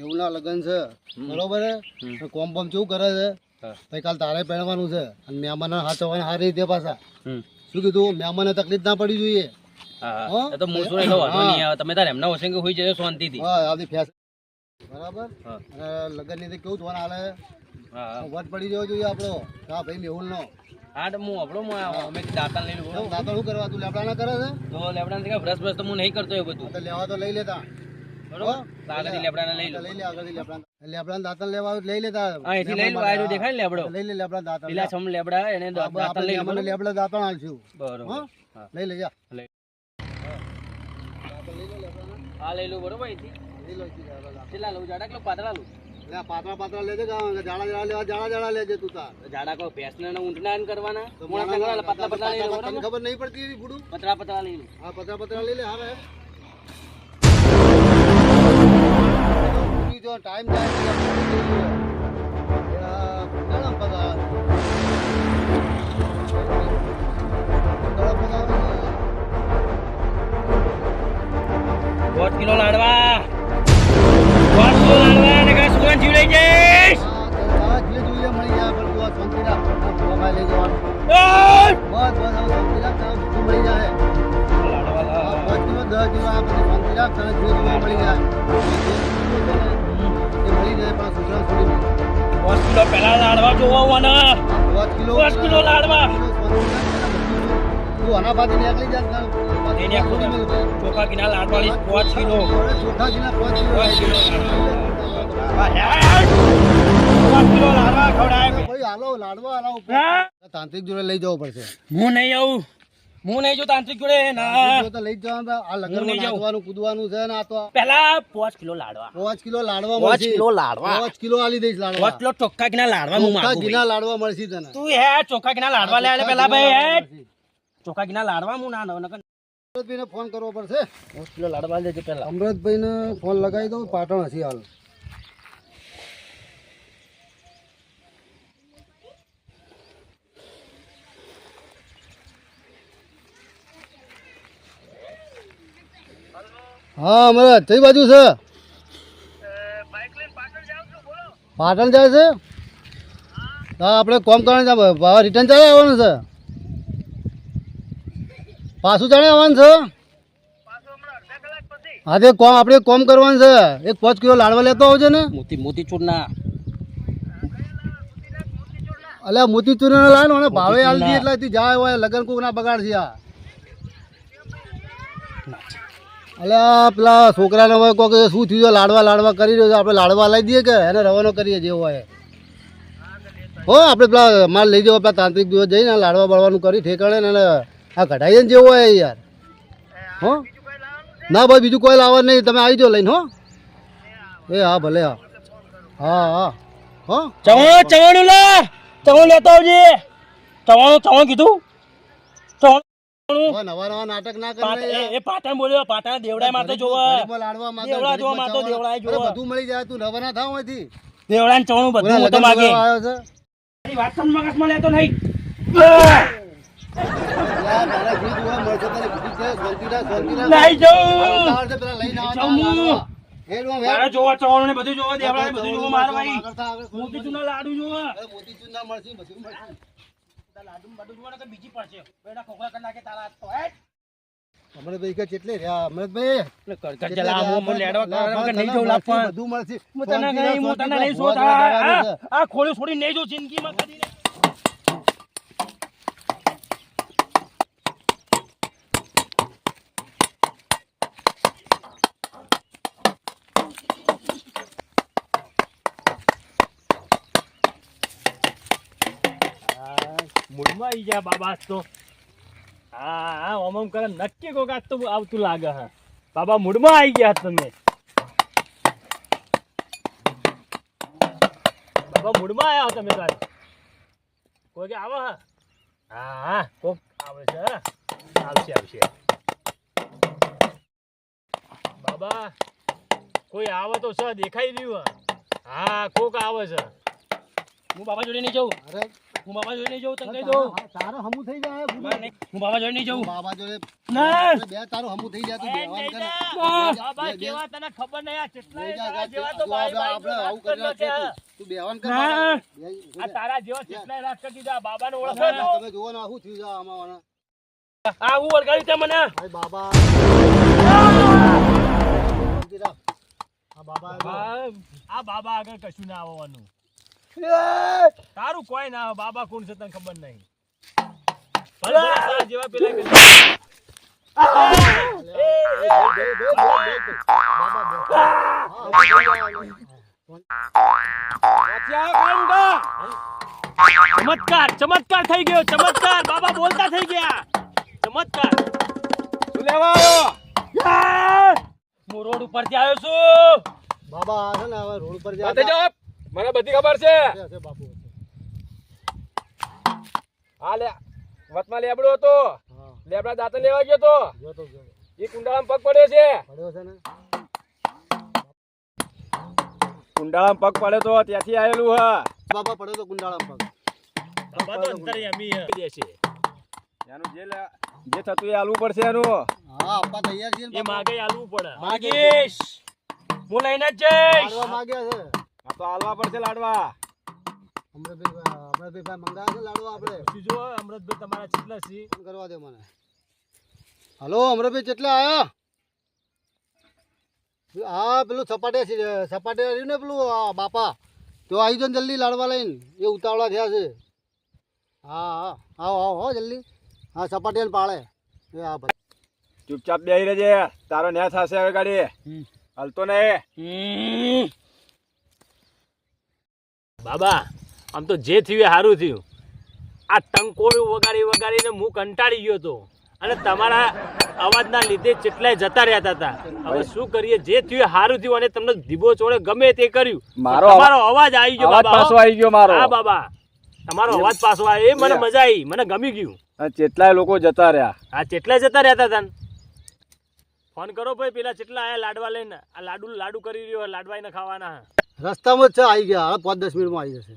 એવું લગન છે. બરોબર છે? કોમ બોમ કેવું કરે છે? ભાઈ કાલ તારે પહેરવાનું છે. અને મહેમાન હાચવવાના સારી રીતે પાછા. શું કીધું? મહેમાનને તકલીફ ના પડી જોઈએ. હા? તો મૂળસું એટલો વાંધો નહીં આવે. તમે તારે એમના હોશિંગ હોઈ જજો શાંતિથી. હા આપણી ફેસ બરાબર. અને લગનની કેવું જોવાનું હાલે. વટ પડી જવો જોઈએ આપણો. હા ભાઈ મેહુલ નો હા તો હું આપણો હું અમે દાંતણ લઈ લઉં બરોબર? શું કરવા તું લેપડા ના કરે છે? તો લેબડા થી બ્રશ બ્રશ તો હું નહીં કરતો એ બધું. તો લેવા તો લઈ લેતા. લેબડા. કેટલા લઉં? જાડા કેટલો? પાતળા લઉં? લે આ પાતળા પાતળા લેજે જાડા જાડા લેવા જાડા જાડા લેજે તું તાર. જાડા કહો ભેંસના ને ઊંટના ને કરવાના? મોણા કરવાના. પતલા પતલા લઈ બરોબર ખબર નહીં? પડતી એવી બુડું પતલા પતલા લઈ હા લે હવે ટાઈમ જાય પાંચ કિલો દસ દિવસ આ બધું શાંતિ રાખ, તને જે જોઈએ મળી જાય. એ મળી જાય પણ છોકરા છોડી પાંચ કિલો પહેલા લાડવા જોવા પાંચ કિલો પાંચ કિલો લાડવા. તું આના પાછી નીકળી જા તાર આખું ચોખા કિના લાડવા લઈશ પાંચ કિલો ચોખા પાંચ કિલો પાંચ કિલો. લાડવા. પાંચ ખવડાય. ભાઈ હાલો લાડવા હાલો તાંત્રિક જોડે લઈ જવું પડશે. હું નહીં આવું. હું નહીં જો તાંત્રિક જોડે ના. તો લઈ જવા આ નાચવાનું કૂદવાનું છે ને આ તો કિલો લાડવા. પાંચ કિલો લાડવા કિલો લાડવા. પાંચ કિલો આલી દેશ લાડવા. પાંચ કિલો ચોખ્ખા કિના લાડવા હું માગું ઘીના લાડવા મળશે તને. તું હે ચોખ્ખા કિના લાડવા લે પેલા ભાઈ હે. ચોખ્ખા કિના લાડવા હું ના નકર. અમૃતભાઈને ફોન કરવો પડશે. પાંચ કિલો લાડવા લેજો અમૃતભાઈને ફોન લગાવી દઉં પાટણ હસી હાલ. હા અમરત કઈ બાજુ છે? પાટણ જાય છે? હા આપણે કોમ કરવાનું છે. ભાવ રિટર્ન ચાલે આવવાનું છે. પાછું ચાલે આવવાનું છે? હા તે કોમ આપણે કોમ કરવાનું છે. એક પાંચ કિલો લાડવા લેતો આવજો ને. મોતી અલ્યા મોતીચૂર ને લાય ને ભાવે આવી આલજી એટલે જાય હોય લગન કોક ના બગાડ છે આ અલ્યા પેલા છોકરાને હવે કોક શું થયું છે? લાડવા લાડવા કરી રહ્યો છે. આપણે લાડવા લાવી દઈએ કે એને રવાનો કરીએ જેવો હોય હો, આપણે પેલા માલ લઈ જવા પેલા તાંત્રિક દિવસ જઈને લાડવા બળવાનું કરી ઠેકાણે ને આ કઢાઈ જેવો હોય યાર. હો? ના ભાઈ, બીજું કોઈ લાવવા નહીં. તમે આવી જાઓ લઈને, હો? એ હા, ભલે હા. હા હા. હો? ચવાણું ચવાણું લે. ચવાણું લેતા આવજે. ચવાણું ચવાણું કીધું. નાટક ના કરે એ- પાટણ બોલ્યો પાટણ દેવડાય માટે જોવે. દેવડા જોવા ગરીબમાં માંગતો, જોવા. બધું મળી જાય તું રવાના થાવ અહીંથી. દેવડાને ચવાણું બધું લગન માગે. વાત સમજ મગજમાં લેતો નહીં. જોવા ને બધું જોવા દેવડાને બધું જોવા માર ભાઈ આગળ થા, આગળ થા. મોતીચૂરના લાડુ જોવા. મોતીચૂર ના મળશે, બધું મળશે. લાડુ બાડુ જોવા કે બીજી પડશે. બેડા ખોખલા કરી નાખે તારા તો હેટ. અમરતભાઈ કે ચેટલે રહ્યા અમરતભાઈ એટલે કડકડ જલા રહ્યા? હું મને લેડવા લા, કરવા કે નહીં જવું મળશે, બધું મળશે હું તને નહીં હું તને નહીં શોધા આ ખોળી આ ખોળું છોડી નહીં જો જિંદગીમાં કદી નહીં. આ મૂળમાં આઈ ગયા બાબા, તો? હા હા ઓમ ઓમ કરે, નક્કી કોક આજ તો આવતું લાગે, હા. બાબા, મૂડમાં આવી ગયા તમે? બાબા, મૂડમાં આવ્યા તમે તારે કોઈ કે આવો, હા? હા કોક આવે છે આવશે આવશે. બાબા, કોઈ આવે તો છે, દેખાઈ રહ્યું હા, કોક આવે છે. હું બાબા જોડે નહીં જાઉં? અરે હું બાબા જોઈ નહીં જઉં તને કહી તારે- દઉં તારે હમું થઈ જાય હું બાબા જોઈ નહીં જઉં. બાબા જોડે ના! બે તારું હમું થઈ જાય તું. જા. બાબા કેવા તને ખબર નહીં આ કેટલા જા, જેવા તું આપણે- આવું કરી વાત તું. બેહવાન કર. આ તારા જેવા કેટલા રાખ કરી દીધા બાબાને ઓળખો તો. તમે જુઓ ને શું થયું છે આમાં. આ હું ઓળખાવી તે મને? ભાઈ બાબા. આ બાબા! આ બાબા આગળ કશું ના આવવાનું. તારું કોઈ ના બાબા કોણ છે તને ખબર નહીં. જેવા પેલા ચમત્કાર ચમત્કાર થઈ ગયો ચમત્કાર. બાબા બોલતા થઈ ગયા. ચમત્કાર. શું લેવા આવ્યો? હું રોડ ઉપરથી આવ્યો છું. બાબા આ ને હવે રોડ ઉપર જાઓ. મને બધી ખબર છે? હા લે વતમાં લેબડો હતો. લેબડા દાંતણ લેવા ગયો તો. એ કુંડાળામાં પગ પડ્યો છે. કુંડાળામાં પગ પડ્યો તો ત્યાંથી આવેલું હા. બાબા પડ્યો તો ગુંડાળા પગ. બાબા તો અંતર્યામી છે. એનું જે થતું એ આલવું પડશે એનું. હા આપવા તૈયાર છીએ એ માગે આલવું પડે. માગીશ હું લઈને જ જઈશ. છે. તો આલવા પડશે લાડવા. અમૃતભાઈ અમૃતભાઈ મંગાવે છે લાડવા આપણે? શું જો અમૃતભાઈ તમારા કેટલા છે. કરવા દે મને. હલો અમરભાઈ કેટલા આયા? હા પેલું સપાટે છે- સપાટે રહ્યું ને પેલું બાપા? તો આવી જાઓ જલ્દી લાડવા લઈને. એ ઉતાવળા થયા છે. હા હા. આવો આવો હો જલ્દી. હા સપાટી ને પાળે. એ હા ભાઈ ચૂપચાપ બેહી રહેજે. તારો ન્યા થશે હવે ગાડી. હાલતો નહીં. બાબા આમ તો જે થયું એ સારું થયું. આ ટંકોળું વગાડી વગાડીને હું કંટાળી ગયો હતો અને તમારા અવાજના લીધે ચેટલાય જતા રહેતા હતા. હવે શું કરીએ? જે થયું સારું થયું અને તમને ધીબો ચોળે ગમે તે કર્યું. મારો તમારો અવાજ આવી ગયો બાબા પાછો આવી ગયો મારો. હા બાબા. તમારો અવાજ પાછો આવ્યો એ મને મજા આવી. મને ગમી ગયું. ચેટલાય લોકો જતા રહ્યા. આ ચેટલાય જતા રહેતા હતા. ફોન કરો ભાઈ પેલા ચેટલા આયા લાડવા લઈને. આ લાડુ લાડુ કરી રહ્યો લાડવા એને ખાવાના. રસ્તામાં જ છે આવી ગયા. હા પાંચ દસ મિનિટમાં આવી જશે.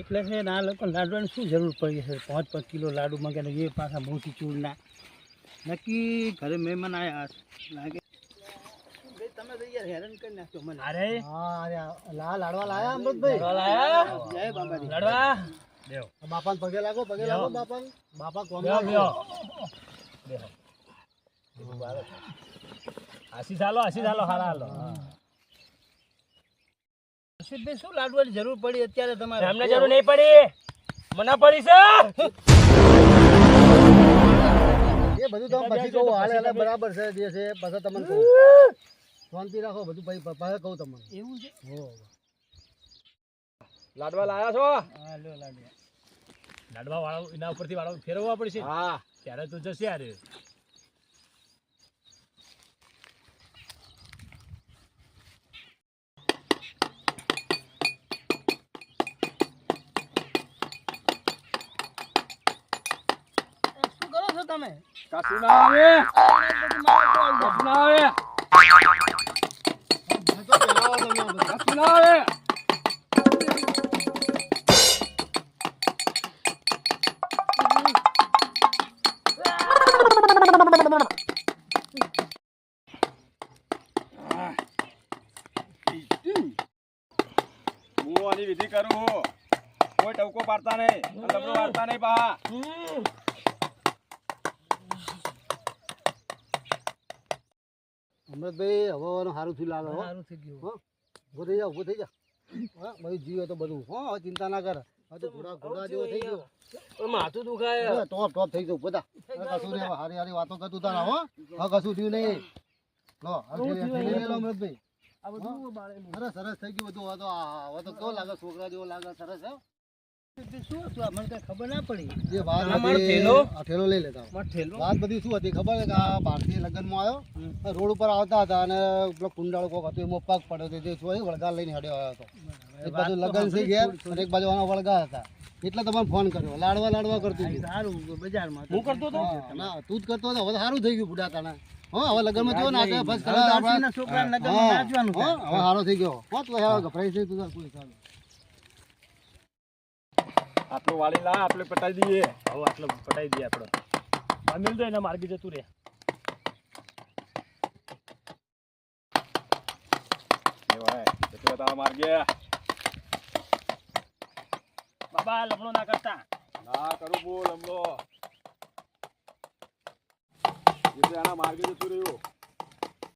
એટલે છે ને આ લોકો લાડવાની શું જરૂર પડી છે પાંચ પાંચ કિલો લાડુ મંગાને એ પાછા મોટી ચૂરના નક્કી ઘરે મહેમાન આવ્યા લાગે. તમે તો યાર હેરાન કરી નાખ્યો મને. અરે. હા અરે લા લાડવા લાયા અમૃતભાઈ જય બાબાજી. લાડવા? દેવ બાપાને પગે લાગો પગે લાગો બાપાને. બાપા કોમ હાલો આશીષ હાલો હારા હાલો. શું લાડવાની જરૂર પડી અત્યારે તમારે? એમને જરૂર નહીં પડી. મને પડી છે. એ બધું તમે પછી કહું હાલે હાલે બરાબર છે જે છે પછી તમને કહું. શાંતિ રાખો બધું પછી પછી કહું તમને. એવું છે? હો. લાડવા લાયા છો? હા લ્યો લાડુ લાડવા વાળો એના ઉપરથી વાળો ફેરવવા પડશે. હા. ત્યારે તો જશે યાર તમે? કશું ના આવે. કશું ના આવે કશું ના આવે હું આની વિધિ કરું. કોઈ ટવકો પાડતા નહીં. વાળતા નહીં પા અમૃતભાઈ હવાનું હવે સારું થયું લાગે સારું થઈ ગયું. હો. ઊભો થઈ જા ઊભો થઈ જા. હા બધું જીવે તો બધું. હો ચિંતા ના કર. હવે તો ઘોડા ઘોડા જેવો થઈ ગયો. માથું દુખાય. ટોપ ટોપ થઈ ગયો બધા કશું નહીં હારી હારી વાતો કરતું તારા હો. હવે કશું થયું નહીં. લો અમૃતભાઈ. આ બધું સરસ થઈ ગયું બધું. હવે તો હવે તો કેવો લાગે? છોકરા જેવો લાગે? સરસ હે. ખબર ના પડી. જે વાત આ મારો હતી- થેલો? આ થેલો લઈ લેતા વાત બધી શું હતી? ખબર કે આ ભારતીય લગ્નમાં આવ્યો? રોડ ઉપર આવતા હતા અને પેલો કુંડાળો કોક હતો એમાં પગ પડ્યો હતો. તે વળગા લઈને હડ્યો આવ્યો હતો. એક બાજુ લગ્ન થઈ ગયા અને એક બાજુ વળગા હતા. એટલે તમને ફોન કર્યો. લાડવા લાડવા કરતી સારું બજારમાં હું કરતો હતો? ના તું જ કરતો હતો. હવે સારું થઈ ગયું બુઢા તાણા હા હવે લગ્નમાં કેવો નાચે બસ દાસીના છોકરાના લગ્નમાં નાચવાનું. હવે સારો થઈ ગયો. ગભરાઈ થઈ તું કોઈ સારું. આટલું વાળી લા આટલે પટાઈ દઈએ. હવે આટલો પટાઈ દઈએ આપણે. મિલ દો એના માર્ગે જતું રહે. માર્ગે. બાબા લમણો ના કરતા. ના કરું બોલ હમલો એટલે આના માર્ગે જતું રહ્યું.